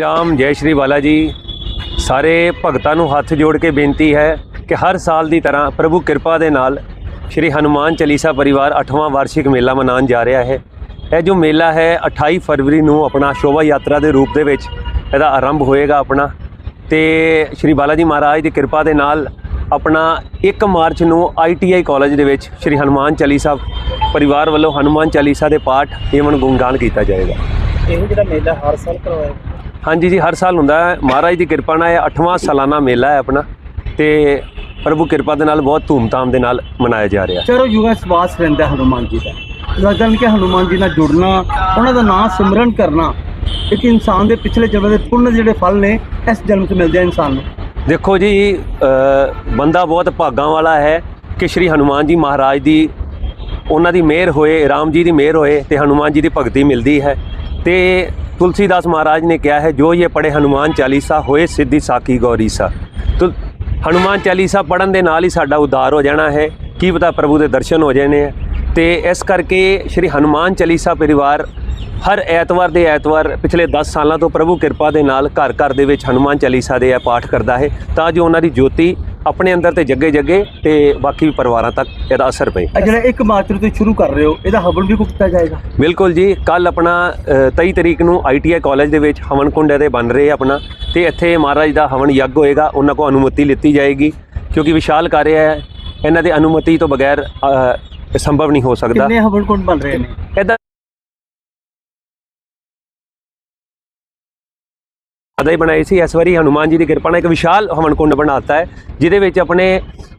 ਰਾਮ, ਜੈ ਸ਼੍ਰੀ ਬਾਲਾ ਜੀ। ਸਾਰੇ ਭਗਤਾਂ ਨੂੰ ਹੱਥ ਜੋੜ ਕੇ ਬੇਨਤੀ ਹੈ ਕਿ ਹਰ ਸਾਲ ਦੀ ਤਰ੍ਹਾਂ ਪ੍ਰਭੂ ਕਿਰਪਾ ਦੇ ਨਾਲ ਸ਼੍ਰੀ ਹਨੂਮਾਨ ਚਾਲੀਸਾ ਪਰਿਵਾਰ 8ਵਾਂ ਵਾਰਸ਼ਿਕ ਮੇਲਾ ਮਨਾਉਣ ਜਾ ਰਿਹਾ ਹੈ। ਇਹ ਜੋ ਮੇਲਾ ਹੈ 28 ਫਰਵਰੀ ਨੂੰ ਆਪਣਾ ਸ਼ੋਭਾ ਯਾਤਰਾ ਦੇ ਰੂਪ ਦੇ ਵਿੱਚ ਇਹਦਾ ਆਰੰਭ ਹੋਏਗਾ ਆਪਣਾ। ਤੇ ਸ਼੍ਰੀ ਬਾਲਾ ਜੀ ਮਹਾਰਾਜ ਦੀ ਕਿਰਪਾ ਦੇ ਨਾਲ ਆਪਣਾ 1 ਮਾਰਚ ਨੂੰ ਆਈਟੀਆਈ ਕਾਲਜ ਦੇ ਵਿੱਚ ਸ਼੍ਰੀ ਹਨੂਮਾਨ ਚਾਲੀਸਾ ਪਰਿਵਾਰ ਵੱਲੋਂ ਹਨੂਮਾਨ ਚਾਲੀਸਾ ਦੇ ਪਾਠ ਏਵਨ ਗੁਣਗਾਨ ਕੀਤਾ ਜਾਏਗਾ। ਇਹ ਜਿਹੜਾ ਮੇਲਾ ਹਰ ਸਾਲ ਕਰਵਾਇਆ ਹਾਂਜੀ ਜੀ ਹਰ ਸਾਲ ਹੁੰਦਾ ਹੈ। ਮਹਾਰਾਜ ਦੀ ਕਿਰਪਾ ਨਾਲ ਇਹ 8ਵਾਂ ਸਾਲਾਨਾ ਮੇਲਾ ਹੈ ਆਪਣਾ ਤੇ ਪ੍ਰਭੂ ਕਿਰਪਾ ਦੇ ਨਾਲ ਬਹੁਤ ਧੂਮਧਾਮ ਦੇ ਨਾਲ ਮਨਾਇਆ ਜਾ ਰਿਹਾ। ਚਲੋ ਯੁਗਾ ਸਵਾਸ ਰਹਿੰਦਾ ਹਨੂਮਾਨ ਜੀ ਦਾ। ਲੱਗਣ ਕਿ ਹਨੂਮਾਨ ਜੀ ਨਾਲ ਜੁੜਨਾ ਉਹਨਾਂ ਦਾ ਨਾਮ ਸਿਮਰਨ ਕਰਨਾ ਇੱਕ ਇਨਸਾਨ ਦੇ ਪਿਛਲੇ ਜਨਮ ਦੇ ਪੁੰਨ ਜਿਹੜੇ ਫਲ ਨੇ ਇਸ ਜਨਮ 'ਚ ਮਿਲਦੇ ਆ ਇਨਸਾਨ ਨੂੰ। ਦੇਖੋ ਜੀ ਬੰਦਾ ਬਹੁਤ ਭਾਗਾਂ ਵਾਲਾ ਹੈ ਕਿ ਸ਼੍ਰੀ ਹਨੂਮਾਨ ਜੀ ਮਹਾਰਾਜ ਦੀ ਉਹਨਾਂ ਦੀ ਮਿਹਰ ਹੋਏ ਰਾਮ ਜੀ ਦੀ ਮਿਹਰ ਹੋਏ ਤੇ ਹਨੂਮਾਨ ਜੀ ਦੀ ਭਗਤੀ ਮਿਲਦੀ ਹੈ ਤੇ तुलसीदास महाराज ने क्या है, जो ये पढ़े हनुमान चालीसा, होए सिद्धि साकी गौरी सा। तो ਹਨੂਮਾਨ ਚਾਲੀਸਾ ਪੜਨ ਦੇ ਨਾਲ ਹੀ ਸਾਡਾ ਉਦਾਰ ਹੋ ਜਾਣਾ ਹੈ ਕੀ ਪਤਾ ਪ੍ਰਭੂ ਦੇ ਦਰਸ਼ਨ ਹੋ ਜਾਣੇ ਆ ਤੇ ਇਸ ਕਰਕੇ ਸ਼੍ਰੀ ਹਨੂਮਾਨ ਚਾਲੀਸਾ ਪਰਿਵਾਰ ਹਰ ਐਤਵਾਰ ਦੇ ਐਤਵਾਰ ਪਿਛਲੇ 10 ਸਾਲਾਂ ਤੋਂ ਪ੍ਰਭੂ ਕਿਰਪਾ ਦੇ ਨਾਲ ਘਰ ਘਰ ਦੇ ਵਿੱਚ ਹਨੂਮਾਨ ਚਾਲੀਸਾ ਦੇ ਇਹ ਪਾਠ ਕਰਦਾ ਹੈ ਤਾਂ ਜੋ ਉਹਨਾਂ ਦੀ ਜੋਤੀ ਆਪਣੇ ਅੰਦਰ ਤੇ ਜੱਗੇ ਜੱਗੇ ਤੇ ਬਾਕੀ ਪਰਿਵਾਰਾਂ ਤੱਕ ਇਹਦਾ ਅਸਰ ਪਏ। ਜਿਹੜਾ ਇੱਕ ਮਾਰਚ ਨੂੰ ਤੁਸੀਂ ਸ਼ੁਰੂ ਕਰ ਰਹੇ ਹੋ ਇਹਦਾ ਹਵਨ ਵੀ ਕੀਤਾ ਜਾਏਗਾ? ਬਿਲਕੁਲ ਜੀ ਕੱਲ ਆਪਣਾ ਅ, 23 ਤਰੀਕ ਨੂੰ ਆਈਟੀਆਈ ਕਾਲਜ ਦੇ ਵਿੱਚ ਹਵਨ ਕੁੰਡ ਦੇ ਬਣ ਰਹੇ ਆ ਆਪਣਾ। ਤੇ ਇੱਥੇ ਮਹਾਰਾਜ ਦਾ ਹਵਨ ਯੱਗ ਹੋਏਗਾ ਉਹਨਾਂ ਕੋ ਅਨੁਮਤੀ ਲਿੱਤੀ ਜਾਏਗੀ ਕਿਉਂਕਿ ਵਿਸ਼ਾਲ ਕਾਰਜ ਹੈ। ਇਹਨਾਂ ਦੇ ਅਨੁਮਤੀ ਤੋਂ ਬਗੈਰ ਸੰਭਵ ਨਹੀਂ ਹੋ ਸਕਦਾ। ਕਿੰਨੇ ਹਵਨ ਕੁੰਡ ਬਣ ਰਹੇ ਨੇ? ਇਦਾਂ ਅਦਾ ਹੀ ਬਣਾਈ ਸੀ ਇਸ ਵਾਰੀ ਹਨੂਮਾਨ ਜੀ ਦੀ ਕਿਰਪਾ ਨਾਲ ਇੱਕ ਵਿਸ਼ਾਲ ਹਵਨ ਕੁੰਡ ਬਣਾਤਾ ਹੈ ਜਿਹਦੇ ਵਿੱਚ ਆਪਣੇ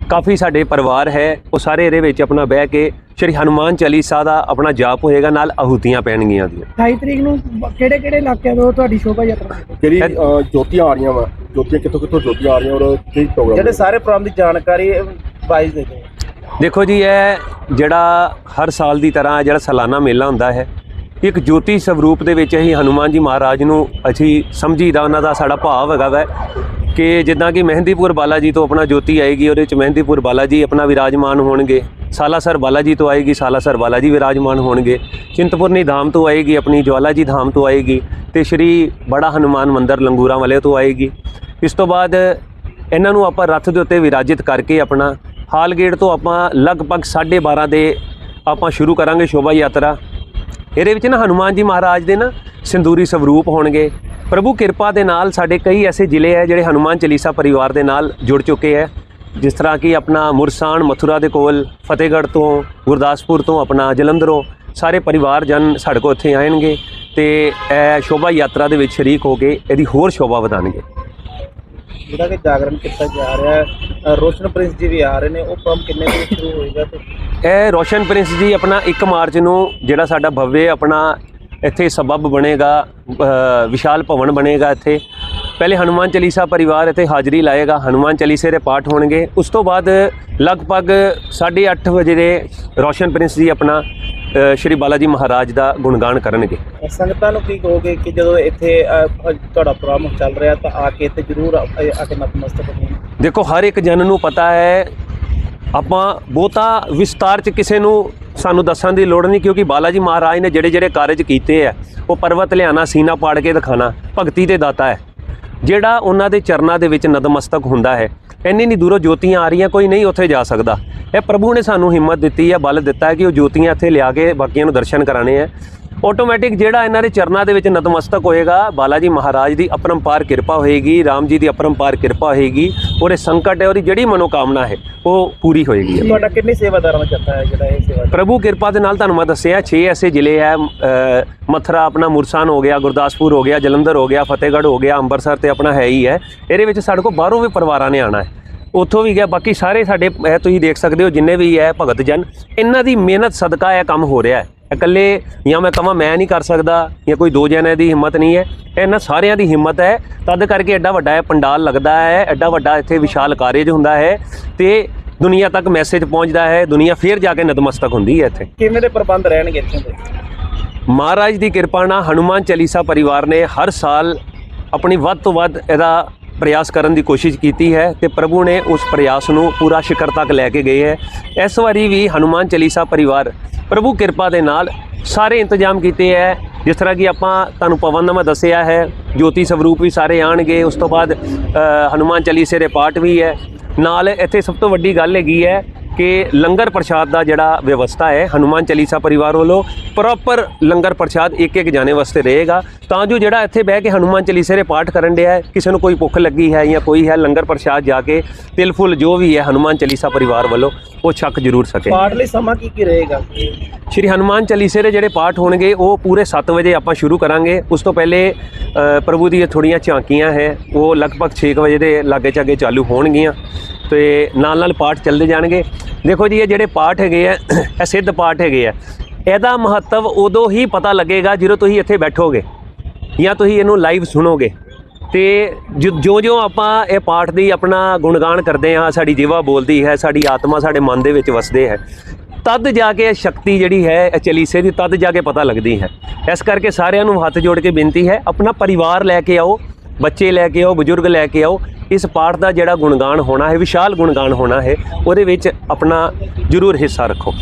ਕਾਫੀ ਸਾਡੇ ਪਰਿਵਾਰ ਹੈ ਉਹ ਸਾਰੇ ਇਹਦੇ ਵਿੱਚ ਆਪਣਾ ਬਹਿ ਕੇ ਸ਼੍ਰੀ ਹਨੂਮਾਨ ਚਾਲੀਸਾ ਦਾ ਆਪਣਾ ਜਾਪ ਹੋਏਗਾ ਨਾਲ ਆਹੂਤੀਆਂ ਪੈਣਗੀਆਂ ਦੀਆਂ 28 ਤਰੀਕ ਨੂੰ ਕਿਹੜੇ ਕਿਹੜੇ ਇਲਾਕਿਆਂ ਤੋਂ ਤੁਹਾਡੀ ਸ਼ੋਭਾ ਯਾਤਰਾ? ਜਿਹੜੀ ਅ, ਜੋਤੀਆਂ ਆ ਰਹੀਆਂ ਵਾ? ਜੋਤੀਆਂ ਕਿੱਥੋਂ ਕਿੱਥੋਂ ਜੋਤੀਆਂ ਆ ਰਹੀਆਂ ਔਰ ਕੀ ਪ੍ਰੋਗਰਾਮ ਜਿਹੜੇ ਸਾਰੇ ਪ੍ਰੋਗਰਾਮ ਦੀ ਜਾਣਕਾਰੀ ਵਾਈਜ਼ ਦੇ ਦਿਓ। ਦੇਖੋ ਜੀ ਇਹ ਜਿਹੜਾ ਹਰ ਸਾਲ ਦੀ ਤਰ੍ਹਾਂ ਜਿਹੜਾ ਸਾਲਾਨਾ ਮੇਲਾ ਹੁੰਦਾ ਹੈ ਇੱਕ ਜੋਤੀ ਸਵਰੂਪ ਦੇ ਵਿੱਚ ਅਸੀਂ ਹਨੂਮਾਨ ਜੀ ਮਹਾਰਾਜ ਨੂੰ ਅਸੀਂ ਸਮਝੀਦਾ ਉਹਨਾਂ ਦਾ ਸਾਡਾ ਭਾਵ ਹੈਗਾ ਵੈ ਕਿ ਜਿੱਦਾਂ ਕਿ ਮਹਿੰਦੀਪੁਰ ਬਾਲਾ ਜੀ ਤੋਂ ਆਪਣਾ ਜੋਤੀ ਆਏਗੀ, ਉਹਦੇ ਵਿੱਚ ਮਹਿੰਦੀਪੁਰ ਬਾਲਾ ਜੀ ਆਪਣਾ ਵਿਰਾਜਮਾਨ ਹੋਣਗੇ। ਸਾਲਾਸਰ ਬਾਲਾ ਜੀ ਤੋਂ ਆਏਗੀ, ਸਾਲਾਸਰ ਬਾਲਾ ਜੀ ਵਿਰਾਜਮਾਨ ਹੋਣਗੇ। ਚਿੰਤਪੁਰਨੀ ਧਾਮ ਤੋਂ ਆਏਗੀ, ਆਪਣੀ ਜਵਾਲਾ ਜੀ ਧਾਮ ਤੋਂ ਆਏਗੀ ਤੇ ਸ਼੍ਰੀ ਬੜਾ ਹਨੂਮਾਨ ਮੰਦਿਰ ਲੰਗੂਰਾਂ ਵਾਲੇ ਤੋਂ ਆਏਗੀ। ਇਸ ਤੋਂ ਬਾਅਦ ਇਹਨਾਂ ਨੂੰ ਆਪਾਂ ਰੱਥ ਦੇ ਉੱਤੇ ਵਿਰਾਜਿਤ ਕਰਕੇ ਆਪਣਾ ਹਾਲ ਗੇਟ ਤੋਂ ਆਪਾਂ ਲਗਭਗ 12:30 ਦੇ ਆਪਾਂ ਸ਼ੁਰੂ ਕਰਾਂਗੇ ਸ਼ੋਭਾ ਯਾਤਰਾ। ਇਹਦੇ ਵਿੱਚ ਨਾ ਹਨੂਮਾਨ ਜੀ ਮਹਾਰਾਜ ਦੇ ਨਾ ਸਿੰਦੂਰੀ ਸਵਰੂਪ ਹੋਣਗੇ। ਪ੍ਰਭੂ ਕਿਰਪਾ ਦੇ ਨਾਲ ਸਾਡੇ ਕਈ ਐਸੇ ਜ਼ਿਲ੍ਹੇ ਹੈ ਜਿਹੜੇ ਹਨੂਮਾਨ ਚਾਲੀਸਾ ਪਰਿਵਾਰ ਦੇ ਨਾਲ ਜੁੜ ਚੁੱਕੇ ਹੈ ਜਿਸ ਤਰ੍ਹਾਂ ਕਿ ਆਪਣਾ ਮੁਰਸਾਨ ਮਥੁਰਾ ਦੇ ਕੋਲ, ਫਤਿਹਗੜ੍ਹ ਤੋਂ, ਗੁਰਦਾਸਪੁਰ ਤੋਂ, ਆਪਣਾ ਜਲੰਧਰੋਂ ਸਾਰੇ ਪਰਿਵਾਰ ਜਨ ਸਾਡੇ ਕੋਲ ਇੱਥੇ ਆਣਗੇ ਤੇ ਇਹ ਸ਼ੋਭਾ ਯਾਤਰਾ ਦੇ ਵਿੱਚ ਸ਼ਰੀਕ ਹੋ ਕੇ ਇਹਦੀ ਹੋਰ ਸ਼ੋਭਾ ਵਧਾਣਗੇ ਜਿਹੜਾ ਕਿ ਜਾਗਰਣ ਕੀਤਾ ਜਾ ਰਿਹਾ ਹੈ ਰੋਸ਼ਨ ਪ੍ਰਿੰਸ ਜੀ ਵੀ ਆ ਰਹੇ ਨੇ, ਉਹ ਪ੍ਰੋਗਰਾਮ ਕਿੰਨੇ ਵਜੇ ਸ਼ੁਰੂ ਹੋਏਗਾ ਤੇ ਇਹ ਰੋਸ਼ਨ ਪ੍ਰਿੰਸ ਜੀ ਆਪਣਾ 1 ਮਾਰਚ ਨੂੰ ਜਿਹੜਾ ਸਾਡਾ ਭਵਯ ਆਪਣਾ ਇੱਥੇ ਸਬਬ ਬਣੇਗਾ ਵਿਸ਼ਾਲ ਭਵਨ ਬਣੇਗਾ ਇੱਥੇ। ਪਹਿਲੇ ਹਨੂਮਾਨ ਚਾਲੀਸਾ ਪਰਿਵਾਰ ਇੱਥੇ ਹਾਜ਼ਰੀ ਲਾਏਗਾ ਹਨੂਮਾਨ ਚਾਲੀਸੇ ਦੇ ਪਾਠ ਹੋਣਗੇ। ਉਸ ਤੋਂ ਬਾਅਦ ਲਗਭਗ 8:30 ਵਜੇ ਦੇ ਰੋਸ਼ਨ ਪ੍ਰਿੰਸ ਜੀ ਆਪਣਾ ਸ਼੍ਰੀ ਬਾਲਾ ਜੀ ਮਹਾਰਾਜ ਦਾ ਗੁਣਗਾਨ ਕਰਨਗੇ। ਸੰਗਤਾਂ ਨੂੰ ਕੀ ਕਹੋਗੇ ਕਿ ਜਦੋਂ ਇੱਥੇ ਤੁਹਾਡਾ ਪ੍ਰੋਗਰਾਮ ਚੱਲ ਰਿਹਾ ਤਾਂ ਆ ਕੇ ਇੱਥੇ ਜ਼ਰੂਰ ਆ ਆ ਕੇ ਨਤਮਸਤਕ ਹੋਣ? ਦੇਖੋ ਹਰ ਇੱਕ ਜਨ ਨੂੰ ਪਤਾ ਹੈ ਆਪਾਂ ਬਹੁਤਾ ਵਿਸਤਾਰ ਚ ਕਿਸੇ ਨੂੰ ਸਾਨੂੰ ਦੱਸਣ ਦੀ ਲੋੜ ਨਹੀਂ, ਕਿਉਂਕਿ ਬਾਲਾ ਜੀ ਮਹਾਰਾਜ ਨੇ ਜਿਹੜੇ ਜਿਹੜੇ ਕਾਰਜ ਕੀਤੇ ਆ, ਉਹ ਪਰਵਤ ਲਿਆਣਾ, ਸੀਨਾ ਪਾੜ ਕੇ ਦਿਖਾਣਾ, ਭਗਤੀ ਦੇ ਦਾਤਾ ਹੈ। ਜਿਹੜਾ ਉਹਨਾਂ ਦੇ ਚਰਨਾਂ ਦੇ ਵਿੱਚ ਨਤਮਸਤਕ ਹੁੰਦਾ ਹੈ, ਇੰਨੀ ਨਹੀਂ ਦੂਰੋਂ ਜੋਤੀਆਂ ਆ ਰਹੀਆਂ, ਕੋਈ ਨਹੀਂ ਉੱਥੇ ਜਾ ਸਕਦਾ। ਇਹ ਪ੍ਰਭੂ ਨੇ ਸਾਨੂੰ ਹਿੰਮਤ ਦਿੱਤੀ ਹੈ ਬਲ ਦਿੱਤਾ ਹੈ ਕਿ ਉਹ ਜੋਤੀਆਂ ਇੱਥੇ ਲਿਆ ਕੇ ਬਾਕੀਆਂ ਨੂੰ ਦਰਸ਼ਨ ਕਰਾਣੇ ਆ। ਆਟੋਮੈਟਿਕ ਜਿਹੜਾ ਇਹਨਾਂ ਦੇ ਚਰਨਾਂ ਦੇ ਵਿੱਚ ਨਤਮਸਤਕ ਹੋਏਗਾ ਬਾਲਾ ਜੀ ਮਹਾਰਾਜ ਦੀ ਅਪਰੰਪਾਰ ਕਿਰਪਾ ਹੋਏਗੀ ਰਾਮ ਜੀ ਦੀ ਅਪਰੰਪਾਰ ਕਿਰਪਾ ਹੋਏਗੀ ਉਹਦੇ ਸੰਕਟ ਹੈ ਉਹਦੀ ਜਿਹੜੀ ਮਨੋਕਾਮਨਾ ਹੈ ਉਹ ਪੂਰੀ ਹੋਏਗੀ। ਤੁਹਾਡਾ ਕਿੰਨੀ ਸੇਵਾਦਾਰਾਂ ਦਾ ਜੱਥਾ ਹੈ ਜਿਹੜਾ ਇਹ ਸੇਵਾ ਪ੍ਰਭੂ ਕਿਰਪਾ ਦੇ ਨਾਲ ਤੁਹਾਨੂੰ ਮੈਂ ਦੱਸਿਆ 6 ਐਸੇ ਜ਼ਿਲ੍ਹੇ ਹੈ ਮਥੁਰਾ ਆਪਣਾ ਮੁਰਸਾਨ ਹੋ ਗਿਆ ਗੁਰਦਾਸਪੁਰ ਹੋ ਗਿਆ ਜਲੰਧਰ ਹੋ ਗਿਆ ਫਤਿਹਗੜ੍ਹ ਹੋ ਗਿਆ ਅੰਮ੍ਰਿਤਸਰ ਤੇ ਆਪਣਾ ਹੈ ਹੀ ਹੈ। ਇਹਦੇ ਵਿੱਚ ਸਾਡੇ ਕੋਲ ਬਾਹਰੋਂ ਵੀ ਪਰਿਵਾਰਾਂ ਨੇ ਆਣਾ ਹੈ। ਉੱਥੋਂ ਵੀ ਗਿਆ ਬਾਕੀ ਸਾਰੇ ਸਾਡੇ ਇਹ ਤੁਸੀਂ ਦੇਖ ਸਕਦੇ ਹੋ ਜਿੰਨੇ ਵੀ ਹੈ ਭਗਤ ਜਨ ਇਹਨਾਂ ਦੀ ਮਿਹਨਤ ਸਦਕਾ ਇਹ ਕੰਮ ਹੋ ਰਿਹਾ ਹੈ। ਇਕੱਲੇ ਜਾਂ ਮੈਂ ਕਹਾਂ ਮੈਂ ਨਹੀਂ ਕਰ ਸਕਦਾ ਜਾਂ ਕੋਈ ਦੋ ਜਣਿਆਂ ਦੀ ਹਿੰਮਤ ਨਹੀਂ ਹੈ ਇਹਨਾਂ ਸਾਰਿਆਂ ਦੀ ਹਿੰਮਤ ਹੈ। ਤਦ ਕਰਕੇ ਐਡਾ ਵੱਡਾ ਇਹ ਪੰਡਾਲ ਲੱਗਦਾ ਹੈ ਐਡਾ ਵੱਡਾ ਇੱਥੇ ਵਿਸ਼ਾਲ ਕਾਰਜ ਹੁੰਦਾ ਹੈ ਤੇ ਦੁਨੀਆ ਤੱਕ ਮੈਸੇਜ ਪਹੁੰਚਦਾ ਹੈ ਦੁਨੀਆ ਫੇਰ ਜਾ ਕੇ ਨਤਮਸਤਕ ਹੁੰਦੀ ਹੈ ਇੱਥੇ। ਕਿਵੇਂ ਦੇ ਪ੍ਰਬੰਧ ਰਹਿਣਗੇ ਇੱਥੇ ਦੇ? ਮਹਾਰਾਜ ਦੀ ਕਿਰਪਾ ਨਾਲ ਹਨੂਮਾਨ ਚਾਲੀਸਾ ਪਰਿਵਾਰ ਨੇ ਹਰ ਸਾਲ ਆਪਣੀ ਵੱਧ ਤੋਂ ਵੱਧ ਇਹਦਾ ਪ੍ਰਯਾਸ ਕਰਨ ਦੀ ਕੋਸ਼ਿਸ਼ ਕੀਤੀ ਹੈ ਤੇ ਪ੍ਰਭੂ ਨੇ ਉਸ ਪ੍ਰਯਾਸ ਨੂੰ ਪੂਰਾ ਸ਼ਿਖਰ ਤੱਕ ਲੈ ਕੇ ਗਏ ਹੈ। ਇਸ ਵਾਰੀ ਵੀ ਹਨੂਮਾਨ ਚਾਲੀਸਾ ਪਰਿਵਾਰ ਪ੍ਰਭੂ ਕਿਰਪਾ ਦੇ ਨਾਲ ਸਾਰੇ ਇੰਤਜ਼ਾਮ ਕੀਤੇ ਹੈ। ਜਿਸ ਤਰ੍ਹਾਂ ਕਿ ਆਪਾਂ ਤੁਹਾਨੂੰ ਪਵਨ ਪਵਨਨਾਮਾ ਦੱਸਿਆ ਹੈ ਜੋਤੀ ਸਵਰੂਪ ਵੀ ਸਾਰੇ ਆਣਗੇ ਉਸ ਤੋਂ ਬਾਅਦ ਅ, ਹਨੂਮਾਨ ਚਾਲੀਸੇ ਦੇ ਪਾਠ ਵੀ ਹੈ। ਨਾਲ ਇੱਥੇ ਸਭ ਤੋਂ ਵੱਡੀ ਗੱਲ ਹੈਗੀ ਹੈ ਕਿ ਲੰਗਰ ਪ੍ਰਸ਼ਾਦ ਦਾ ਜਿਹੜਾ ਵਿਵਸਥਾ ਹੈ ਹਨੂਮਾਨ ਚਾਲੀਸਾ ਪਰਿਵਾਰ ਵੱਲੋਂ ਪ੍ਰੋਪਰ ਲੰਗਰ ਪ੍ਰਸ਼ਾਦ ਇੱਕ ਇੱਕ ਜਾਣੇ ਵਾਸਤੇ ਰਹੇਗਾ। ਤਾਂ ਜੋ ਜਿਹੜਾ ਇੱਥੇ ਬਹਿ ਕੇ ਹਨੂਮਾਨ ਚਾਲੀਸੇ ਦੇ ਪਾਠ ਕਰਨ ਡਿਆ ਹੈ ਕਿਸੇ ਨੂੰ ਕੋਈ ਭੁੱਖ ਲੱਗੀ ਹੈ ਜਾਂ ਕੋਈ ਹੈ ਲੰਗਰ ਪ੍ਰਸ਼ਾਦ ਜਾ ਕੇ ਤਿਲ ਫੁੱਲ ਜੋ ਵੀ ਹੈ ਹਨੂਮਾਨ ਚਾਲੀਸਾ ਪਰਿਵਾਰ ਵੱਲੋਂ ਉਹ ਛਕ ਜ਼ਰੂਰ ਸਕੇ। ਪਾਠ ਲਈ ਸਮਾਂ ਕੀ ਕੀ ਰਹੇਗਾ? ਸ਼੍ਰੀ ਹਨੂਮਾਨ ਚਾਲੀਸੇ ਦੇ ਜਿਹੜੇ ਪਾਠ ਹੋਣਗੇ ਉਹ ਪੂਰੇ 7 ਵਜੇ ਆਪਾਂ ਸ਼ੁਰੂ ਕਰਾਂਗੇ। ਉਸ ਤੋਂ ਪਹਿਲੇ ਪ੍ਰਭੂ ਦੀਆਂ ਥੋੜੀਆਂ ਝਾਂਕੀਆਂ ਹੈ ਉਹ ਲਗਭਗ 6 ਵਜੇ ਦੇ ਲਾਗੇ ਚਾਗੇ ਚਾਲੂ ਹੋਣਗੀਆਂ। ਤੇ ਨਾਲ ਨਾਲ ਪਾਠ ਚੱਲਦੇ ਜਾਣਗੇ। ਦੇਖੋ ਜੀ, ਇਹ ਜਿਹੜੇ ਪਾਠ ਹੈਗੇ ਆ, ਇਹ ਸਿੱਧ ਪਾਠ ਹੈਗੇ ਆ। ਇਹਦਾ ਮਹੱਤਵ ਉਦੋਂ ਹੀ ਪਤਾ ਲੱਗੇਗਾ ਜਦੋਂ ਤੁਸੀਂ ਇੱਥੇ ਬੈਠੋਗੇ ਜਾਂ ਤੁਸੀਂ ਇਹਨੂੰ ਲਾਈਵ ਸੁਣੋਗੇ। ਤੇ ਜੋ ਜੋ ਆਪਾਂ ਇਹ ਪਾਠ ਦੀ ਆਪਣਾ ਗੁਣਗਾਨ ਕਰਦੇ ਹਾਂ, ਸਾਡੀ ਜੀਵਾ ਬੋਲਦੀ ਹੈ, ਸਾਡੀ ਆਤਮਾ ਸਾਡੇ ਮਨ ਦੇ ਵਿੱਚ ਵਸਦੇ ਹੈ, ਤਦ ਜਾ ਕੇ ਇਹ ਸ਼ਕਤੀ ਜਿਹੜੀ ਹੈ, ਇਹ ਚਲੀਸੇ ਦੀ ਤਦ ਜਾ ਕੇ ਪਤਾ ਲੱਗਦੀ ਹੈ। ਇਸ ਕਰਕੇ ਸਾਰਿਆਂ ਨੂੰ ਹੱਥ ਜੋੜ ਕੇ ਬੇਨਤੀ ਹੈ, ਆਪਣਾ ਪਰਿਵਾਰ ਲੈ ਕੇ ਆਓ ਬੱਚੇ ਲੈ ਕੇ ਆਓ, ਬਜ਼ੁਰਗ ਲੈ ਕੇ ਆਓ, ਇਸ ਪਾਠ ਦਾ ਜਿਹੜਾ ਗੁਣਗਾਨ ਹੋਣਾ ਹੈ, ਵਿਸ਼ਾਲ ਗੁਣਗਾਨ ਹੋਣਾ ਹੈ, ਉਹਦੇ ਵਿੱਚ ਆਪਣਾ ਜ਼ਰੂਰ ਹਿੱਸਾ ਰੱਖੋ।